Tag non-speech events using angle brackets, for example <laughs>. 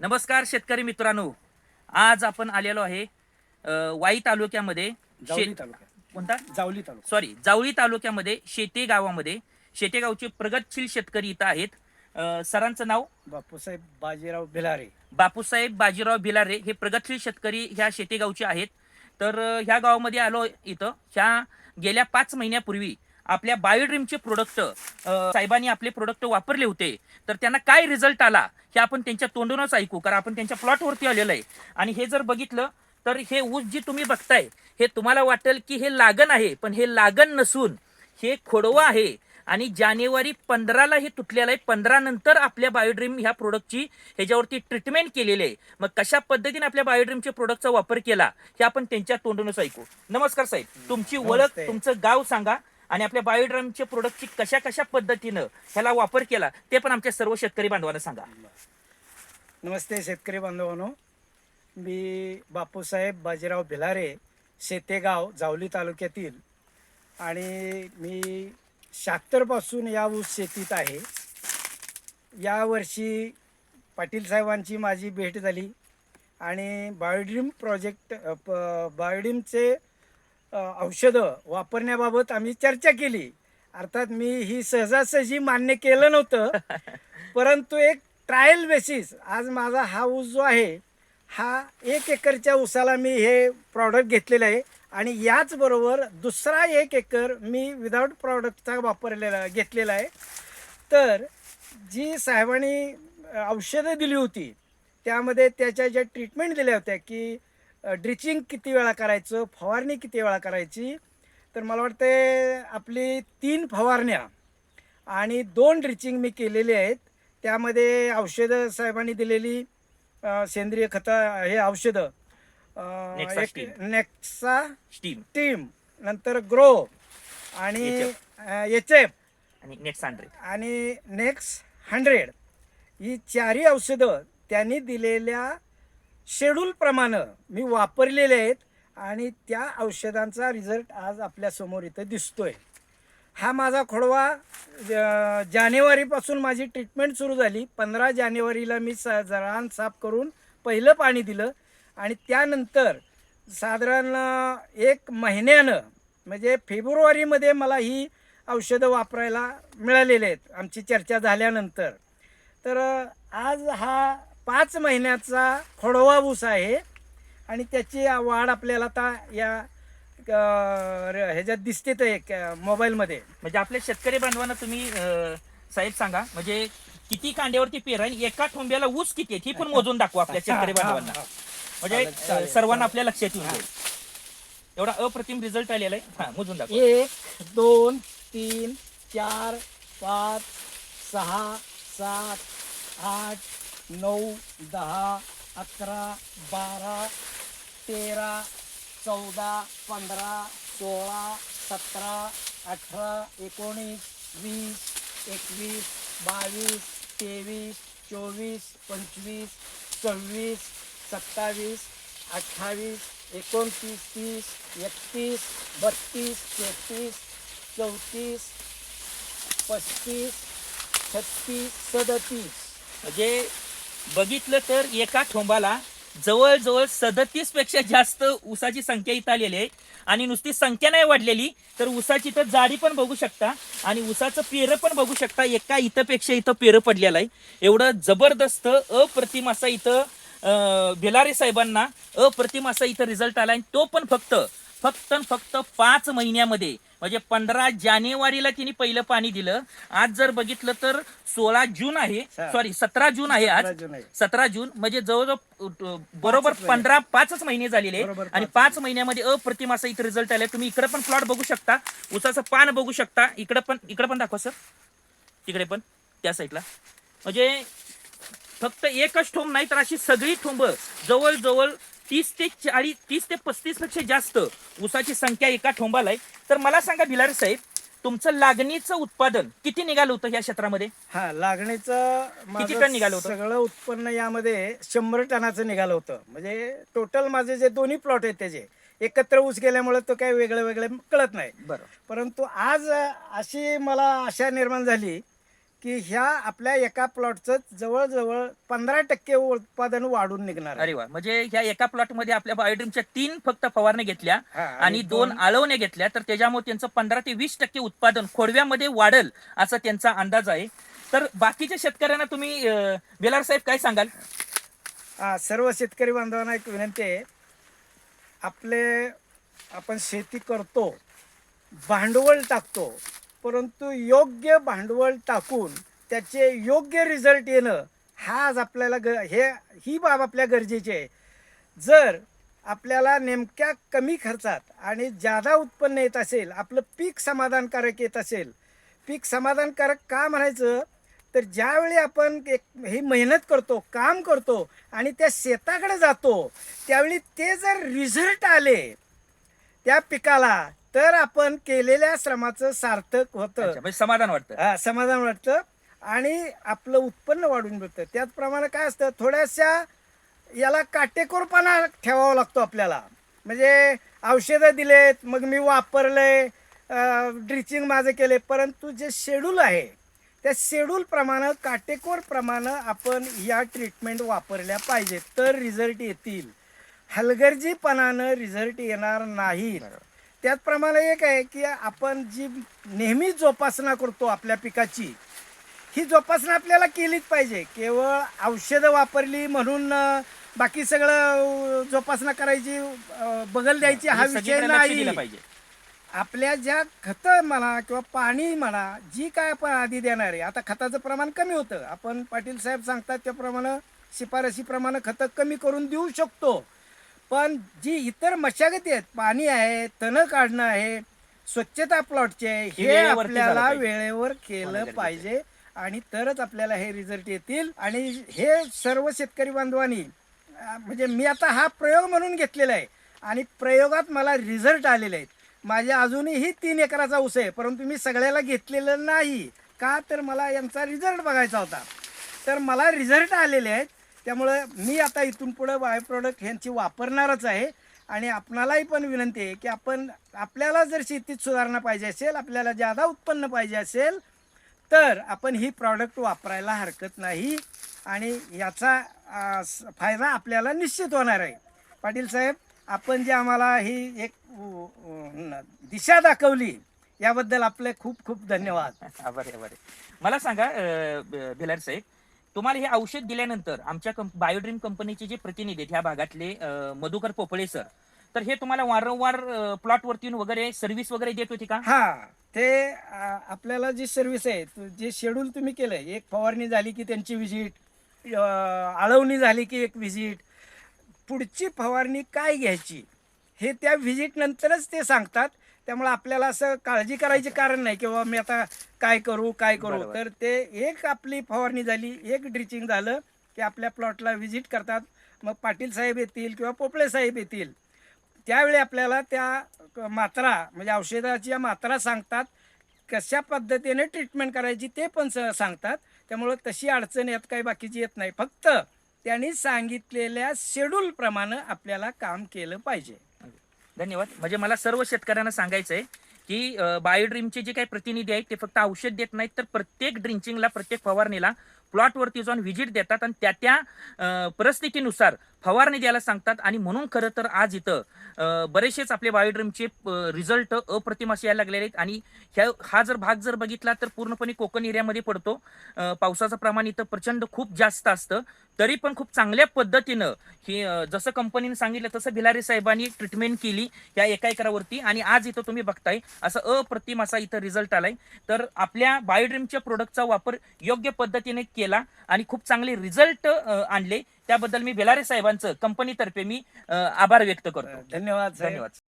नमस्कार शेतकरी मित्रांनो. आज आपण आलेलो आहे वाई तालुक्यामध्ये जावली कोणता? जावली तालुका सॉरी जावळी तालुक्यामध्ये शेते गावामध्ये शेते गावचे प्रगतशील शेतकरी इथं आहेत. अ, सरांचं नाव? बापूसाहेब बाजीराव भिलारे. बापूसाहेब बाजीराव भिलारे हे प्रगतशील शेतकरी ह्या शेतेगावचे आहेत. तर अ, ह्या गावामध्ये आलो इथं. ह्या गेल्या पाच महिन्यापूर्वी आपल्या बायोड्रीमचे प्रोडक्ट साहेबांनी आपले प्रोडक्ट वापरले होते. तर त्यांना काय रिझल्ट आला हे आपण त्यांच्या तोंडूनच ऐकू कारण आपण त्यांच्या प्लॉटवरती आलेलो आहे. आणि हे जर बघितलं तर हे ऊस जी तुम्ही बघताय हे तुम्हाला वाटेल की हे लागण आहे पण हे लागण नसून हे खोडवा आहे. आणि जानेवारी पंधराला हे तुटलेलं आहे पंधरा नंतर आपल्या बायोड्रीम ह्या प्रोडक्टची ह्याच्यावरती ट्रीटमेंट केलेली आहे. मग कशा पद्धतीने आपल्या बायोड्रीमच्या प्रोडक्टचा वापर केला हे आपण त्यांच्या तोंडूनच ऐकू. नमस्कार साहेब तुमची ओळख. तुमचं गाव सांगा. आणि आपल्या बायोड्रमच्या प्रोडक्टची कशा कशा पद्धतीनं ह्याला वापर केला ते पण आमच्या सर्व शेतकरी बांधवांना सांगा. नमस्ते शेतकरी बांधवांनो. मी बापूसाहेब बाजीराव भिलारे शेतेगाव जावली तालुक्यातील. आणि मी शाहत्तरपासून या ऊस शेतीत आहे. यावर्षी पाटील साहेबांची माझी भेट झाली. आणि बायोड्रीम प्रोजेक्ट प- बायोड्रीमचे औषधं वापरण्याबाबत आम्ही चर्चा केली. अर्थात मी ही सहजासहजी मान्य केलं नव्हतं. <laughs> परंतु एक ट्रायल बेसिस आज माझा हा ऊस जो आहे हा एक एकरच्या ऊसाला मी हे प्रॉडक्ट घेतलेलं आहे आणि याचबरोबर दुसरा एक एकर मी विदाऊट प्रॉडक्टचा वापरलेला घेतलेला आहे. तर जी साहेबांनी औषधं दिली होती त्यामध्ये त्याच्या ज्या ट्रीटमेंट दिल्या होत्या की ड्रिचिंग किती वेळा करायचं फवारणी किती वेळा करायची? तर मला वाटते आपली तीन फवारण्या आणि दोन ड्रिचिंग मी केलेली आहेत. त्यामध्ये औषधं साहेबांनी दिलेली सेंद्रिय खतं हे औषधं नेक्सा स्टीम. नेक्सा टीम नंतर ग्रो आणि एच एफ आणि नेक्स्ट हंड्रेड आणि नेक्स्ट हंड्रेड ही चारही औषधं त्यांनी दिलेल्या शेड्यूलप्रमाणे मी वापरलेले आहेत आणि त्या औषधांचा रिझल्ट आज आपल्यासमोर इथं दिसतोय. हा माझा खोडवा जानेवारीपासून माझी ट्रीटमेंट सुरू झाली. पंधरा जानेवारीला मी स रान साफ करून पहिलं पाणी दिलं आणि त्यानंतर साधारण एक महिन्यानं म्हणजे फेब्रुवारीमध्ये मला ही औषधं वापरायला मिळालेले आहेत. आमची चर्चा झाल्यानंतर. तर आज हा पाच महिन्याचा खोडवा ऊस आहे. आणि त्याची वाढ आपल्याला आता या ह्याच्यात दिसते अ, मोबाईलमध्ये. म्हणजे आपल्या शेतकरी बांधवांना तुम्ही अं, साहेब सांगा म्हणजे किती कांड्यावरती पेर आणि एका ठोंब्याला ऊस किती आहे ही पण मोजून दाखवा आपल्या शेतकरी बांधवांना. म्हणजे. अं, सर्वांना आपल्या लक्षात येऊन जाईल. एवढा अप्रतिम रिझल्ट आलेला आहे. हा मोजून दाखवा. एक दोन तीन चार पाच सहा सात आठ नऊ दहा अकरा बारा तेरा चौदा पंधरा सोळा सतरा अठरा एकोणीस वीस एकवीस बावीस तेवीस चोवीस पंचवीस सव्वीस सत्तावीस अठ्ठावीस एकोणतीस तीस एकतीस बत्तीस तेहतीस चौतीस पस्तीस छत्तीस सदतीस. म्हणजे बघितलं तर एका ठोंबाला जवळजवळ सदतीसपेक्षा जास्त ऊसाची संख्या इथं आलेली आहे. आणि नुसती संख्या नाही वाढलेली तर ऊसाची इथं जाडी पण बघू शकता आणि ऊसाचं पेरं पण बघू शकता. एका इथं पेक्षा इथं पेरं पडलेलं आहे. एवढं जबरदस्त अप्रतिम असा इथं भिलारे साहेबांना अप्रतिम असा इथं रिझल्ट आला. आणि तो पण फक्त फक्त फक्त पाच महिन्यामध्ये म्हणजे पंधरा जानेवारीला तिने पहिलं पाणी दिलं. आज जर बघितलं तर सोळा जून आहे सॉरी सतरा जून आहे आज. 17 जून आहे. सतरा जून म्हणजे जवळजवळ बरोबर. पंधरा पाचच महिने झालेले आणि पाच महिन्यामध्ये अप्रतिम असा इथे रिझल्ट आलाय. तुम्ही इकडे पण प्लॉट बघू शकता. उसाचं पान बघू शकता. इकडे पण इकडे पण दाखवा सर तिकडे पण त्या साईडला म्हणजे फक्त एकच ठोंब नाही तर अशी सगळी ठोंब जवळजवळ तीस ते चाळीस तीस ते पस्तीसपेक्षा जास्त ऊसाची संख्या एका ठोंबाला आहे तर मला सांगा भिलारे साहेब तुमचं लागणीचं उत्पादन किती निघालं होतं या क्षेत्रामध्ये? हा लागणीचं माझं टन निघालं होतं? सगळं उत्पन्न यामध्ये शंभर टनाचं निघालं होतं. म्हणजे टोटल माझे जे दोन्ही प्लॉट आहेत त्याचे एकत्र ऊस गेल्यामुळे तो काही वेगळं वेगळं कळत नाही. बरं. परंतु आज अशी मला आशा निर्माण झाली की ह्या आपल्या एका प्लॉटचं जवळजवळ पंधरा टक्के उत्पादन वाढून निघणार आहे. अरे वा. म्हणजे ह्या एका प्लॉटमध्ये आपल्या बायोड्रीमच्या तीन फक्त फवारणी घेतल्या हा, आणि दोन आळवण्या घेतल्या. तर त्याच्यामुळे त्यांचं पंधरा ते वीस टक्के उत्पादन खोडव्यामध्ये वाढल असा त्यांचा अंदाज आहे. तर बाकीच्या शेतकऱ्यांना तुम्ही अं, बेलार साहेब काय सांगाल? हा, सर्व शेतकरी बांधवांना एक विनंती आहे. आपले आपण शेती करतो भांडवल टाकतो परंतु योग्य भांडवल टाकून त्याचे योग्य रिझल्ट येणं हा आज आपल्याला ग हे ही बाब आपल्या गरजेची आहे. जर आपल्याला नेमक्या कमी खर्चात आणि जादा उत्पन्न येत असेल आपलं पीक समाधानकारक येत असेल पीक समाधानकारक का म्हणायचं? तर ज्यावेळी आपण एक ही मेहनत करतो काम करतो आणि त्या शेताकडे जातो त्यावेळी ते जर रिझल्ट आले त्या पिकाला तर आपण केलेल्या श्रमाचं सार्थक होतं. अच्छा, म्हणजे समाधान वाटतं. हा, समाधान वाटतं. आणि आपलं उत्पन्न वाढून मिळतं. त्याचप्रमाणे काय असतं थोड्याशा याला काटेकोरपणा ठेवावा लागतो आपल्याला. म्हणजे औषधं दिलेत मग मी वापरलंय ड्रिचिंग माझं केले परंतु जे शेड्यूल आहे त्या शेड्यूलप्रमाणे काटेकोरप्रमाणे आपण या ट्रीटमेंट वापरल्या पाहिजेत. तर रिझल्ट येतील. हलगर्जीपणानं रिझल्ट येणार नाहीत. त्याचप्रमाणे एक आहे की आपण जी नेहमी जोपासना करतो आपल्या पिकाची ही जोपासना आपल्याला केलीच पाहिजे. केवळ औषधं वापरली म्हणून बाकी सगळं जोपासना करायची बगल द्यायची हा म्हणजे विषय नाही. पाहिजे. आपल्या ज्या खतं म्हणा किंवा पाणी म्हणा जी काय आपण आधी देणार आहे आता खताचं प्रमाण कमी होतं. आपण पाटील साहेब सांगतात त्याप्रमाणे शिफारशीप्रमाणे खतं कमी करून देऊ शकतो. पण जी इतर मशागती आहेत पाणी आहे तण काढणं आहे स्वच्छता प्लॉटचे आहे, हे आपल्याला. वेळेवर केलं पाहिजे आणि तरच आपल्याला हे रिझल्ट येतील. आणि हे सर्व शेतकरी बांधवांनी म्हणजे मी आता हा प्रयोग म्हणून घेतलेला आहे आणि प्रयोगात मला रिझल्ट आलेले आहेत. माझ्या अजूनही तीन एकराचा ऊस आहे परंतु मी सगळ्याला घेतलेलं नाही. का? तर मला यांचा रिझल्ट बघायचा होता. तर मला रिझल्ट आलेले आहेत त्यामुळं मी आता इथून पुढं बाय प्रोडक्ट ह्यांची वापरणारच आहे. आणि आपणालाही पण विनंती आहे की आपण आपल्याला जर शेतीत सुधारणा पाहिजे असेल आपल्याला ज्यादा उत्पन्न पाहिजे असेल तर आपण ही प्रॉडक्ट वापरायला हरकत नाही. आणि याचा फायदा आपल्याला निश्चित होणार आहे. पाटील साहेब आपण जे आम्हाला ही एक न- दिशा दाखवली याबद्दल आपले खूप खूप धन्यवाद. <laughs> आभार आभार मला सांगा ब- भिलार साहेब तुम्हाला हे औषध दिल्यानंतर आमच्या कंप बायोड्रीम कंपनीचे जे प्रतिनिधी आहेत ह्या भागातले मधुकर पोपळे सर तर हे तुम्हाला वारंवार प्लॉट वरती वगैरे सर्व्हिस वगैरे देत होती का? हा ते आपल्याला जी सर्व्हिस आहे जे शेड्यूल तुम्ही केलंय एक फवारणी झाली की त्यांची व्हिजिट आळवणी झाली की एक व्हिजिट पुढची फवारणी काय घ्यायची हे त्या व्हिजिट नंतरच ते सांगतात. त्यामुळे आपल्याला असं काळजी करायचे कारण नाही किंवा मी आता काय करू काय करू. तर ते एक आपली फवारणी झाली एक ड्रिचिंग झालं की आपल्या प्लॉटला व्हिजिट करतात. मग पाटील साहेब येतील किंवा पोपळे साहेब येतील. त्यावेळी आपल्याला त्या मात्रा म्हणजे औषधाच्या मात्रा सांगतात कशा पद्धतीने ट्रीटमेंट करायची ते पण सांगतात. त्यामुळं तशी अडचण यात काही बाकीची येत नाही. फक्त त्यांनी सांगितलेल्या शेड्यूलप्रमाणे आपल्याला काम केलं पाहिजे. धन्यवाद. म्हणजे मला सर्व शेतकऱ्यांना सांगायचं आहे की बायोड्रीमचे जे काही प्रतिनिधी आहेत ते फक्त औषध देत नाहीत तर प्रत्येक ड्रिंचिंगला प्रत्येक फवारणीला प्लॉटवरती जाऊन व्हिजिट देतात आणि त्या त्या परिस्थितीनुसार फवारणी द्यायला सांगतात आणि म्हणून खरं तर आज इथं बरेचसेच आपले बायोड्रीमचे रिझल्ट अप्रतिम असे यायला लागलेले आहेत. आणि ह्या हा जर भाग जर बघितला तर पूर्णपणे कोकण एरियामध्ये पडतो. पावसाचं प्रमाण इथं प्रचंड खूप जास्त असतं. तरी पण खूप चांगल्या पद्धतीनं हे जसं कंपनीने सांगितलं तसं भिलारी साहेबांनी ट्रीटमेंट केली या एका एकरावरती. आणि आज इथं तुम्ही बघताय असं अप्रतिम असा इथं रिझल्ट आलाय. तर आपल्या बायोड्रीमच्या प्रोडक्टचा वापर योग्य पद्धतीने केला आणि खूप चांगले रिझल्ट आणले. त्याबद्दल मी बेलारे साहेबांचं कंपनीतर्फे मी अं, आभार व्यक्त करतो धन्यवाद साहेब. धन्यवाद